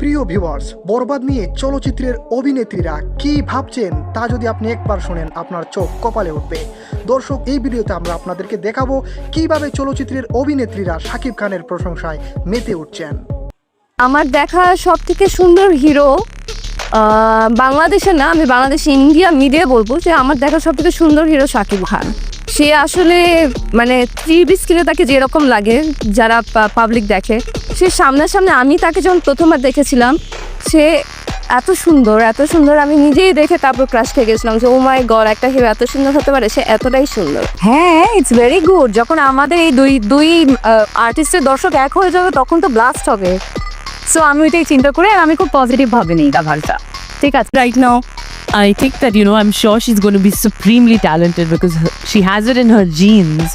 প্রিয় ভিউয়ার্স বরবাদ নিয়ে চলচ্চিত্রের অভিনেত্রীরা কি ভাবছেন তা যদি আপনি একবার শোনেন, আপনার চোখ কপালে উঠবে। দর্শক, এই ভিডিওতে আমরা আপনাদেরকে দেখাবো কীভাবে চলচ্চিত্রের অভিনেত্রীরা শাকিব খানের প্রশংসায় মেতে উঠছেন। আমার দেখা সব থেকে সুন্দর হিরো বাংলাদেশে না, আমি বাংলাদেশ, ইন্ডিয়া মিডিয়া বলব যে আমার দেখা সব থেকে সুন্দর হিরো শাকিব খান। সে আসলে মানে টিভি স্ক্রিনে তাকে যেরকম লাগে যারা পাবলিক দেখে সে সামনাসামনি আমি তাকে যখন প্রথমবার দেখেছিলাম সে এত সুন্দর এত সুন্দর আমি নিজেই দেখে তারপর ক্রাশ খেয়ে গেছিলাম যে ও মাই গড একটা হিরো এত সুন্দর হতে পারে সে এতটাই সুন্দর। হ্যাঁ ইটস ভেরি গুড যখন আমাদের এই দুই দুই আর্টিস্টের দর্শক এক হয়ে যাবে তখন তো ব্লাস্ট হবে। সো আমি ওইটাই চিন্তা করে আমি খুব পজিটিভ ভাবে নিই ব্যাপারটা ঠিক আছে? Right now, I think that you know I'm sure she's going to be supremely talented because her, she has it in her genes,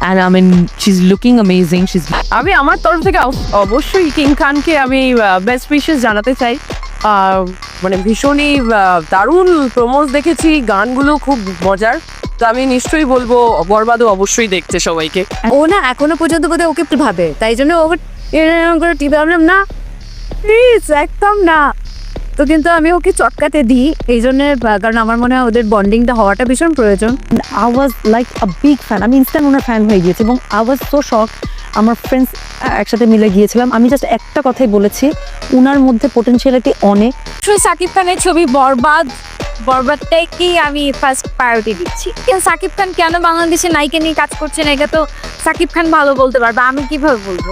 and I mean she's looking amazing. She's আমি আমার তরফ থেকে of- অবশ্যই king খানকে আমি best wishes জানাতে চাই। আহ, মানে ভীষণই দারুণ প্রমোস দেখেছি। গানগুলো খুব মজার। তো আমি নিশ্চয়ই বলব বরবাদও অবশ্যই দেখতে সবাইকে। ও না এখনও পর্যন্ত বোধহয় ওকে একটু ভাবে। তাই জন্য ওকে করে টিপে ভাবলাম না প্লিজ একদম না। তো কিন্তু আমি ওকে চটকাতে দিই এই জন্য কারণ আমার মনে হয় ওদের বন্ডিংটা হওয়াটা ভীষণ প্রয়োজন। I was like a big fan আমি ইনস্ট্যান্ট ওনার ফ্যান হয়ে গিয়েছি এবং আই ওয়াজ সো শক আমার ফ্রেন্ডস একসাথে মিলে গিয়েছিলাম। আমি জাস্ট একটা কথাই বলেছি উনার মধ্যে পোটেনশিয়ালিটি অনেক। অবশ্যই সাকিব খানের ছবি বরবাদ বরবাদটাকেই আমি ফার্স্ট প্রায়োরিটি দিচ্ছি। কিন্তু সাকিব খান কেন বাংলাদেশে নায়িকা নিয়ে কাজ করছেন? এটা তো সাকিব খান ভালো বলতে পারবে আমি কীভাবে বলব?